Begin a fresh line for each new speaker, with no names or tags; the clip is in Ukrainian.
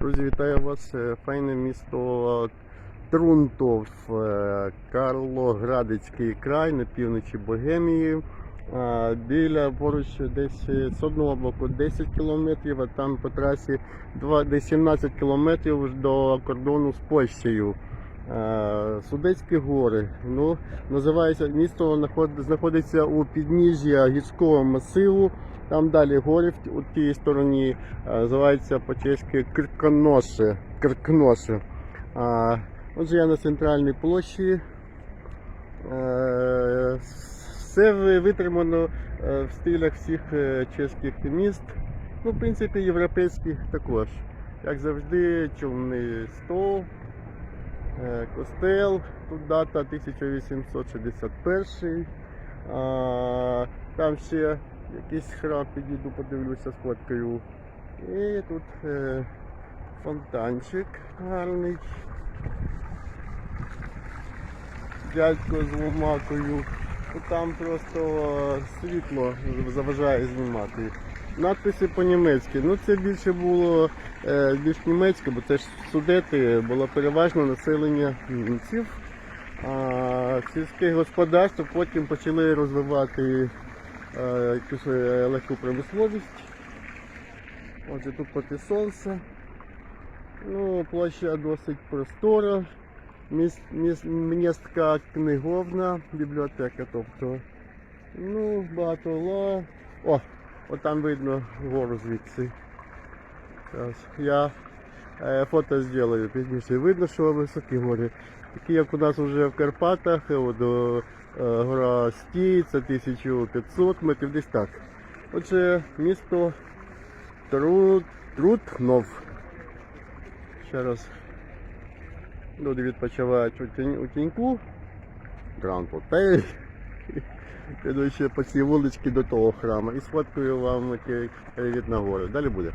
Друзі, вітаю вас. Е, Файне місто Трунтов, Карлоградецький Карлоградицький край на півночі Богемії. Біля поруч десь е, з одного боку 10 кілометрів, а там по трасі 2, десь 17 кілометрів до кордону з Польщею. Е, Судецькі гори. Ну, називається місто знаходиться у підніжжя гірського масиву. Там далі гори у тій стороні е, називається по-чеськи Крконоше. Кркноше. А, Отже, я на центральній площі. Е, Все витримано в стилях всіх чеських міст. Ну, в принципі, європейських також. Як завжди, човний стол, е, костел, тут дата 1861. А, Там ще якийсь храм підійду, подивлюся, сфоткаю. І тут е, фонтанчик гарний. Дядько з ломакою. Там просто е, світло заважає знімати. Надписи по-німецьки. Ну це більше було е, більш німецьке, бо це ж судети було переважно населення німців. А сільське господарство потім почали розвивати е, якусь е, легку промисловість. Отже, тут проти сонця. Ну, площа досить простора. Міс, міс, містка книговна, бібліотека, тобто. Ну, багато ла. О, от там видно гору звідси. Зараз я е, фото зроблю пізніше. Видно, що високі гори. Такі як у нас вже в Карпатах, е, от, е, гора Стій, це 1500 метрів, десь так. Отже, місто Тру... Трутнов. Ще раз. Люди відпочивають у, тінь, у тіньку. Гранд Отель. Піду ще по цій вуличці до того храму і сфоткаю вам від нагори. Далі буде.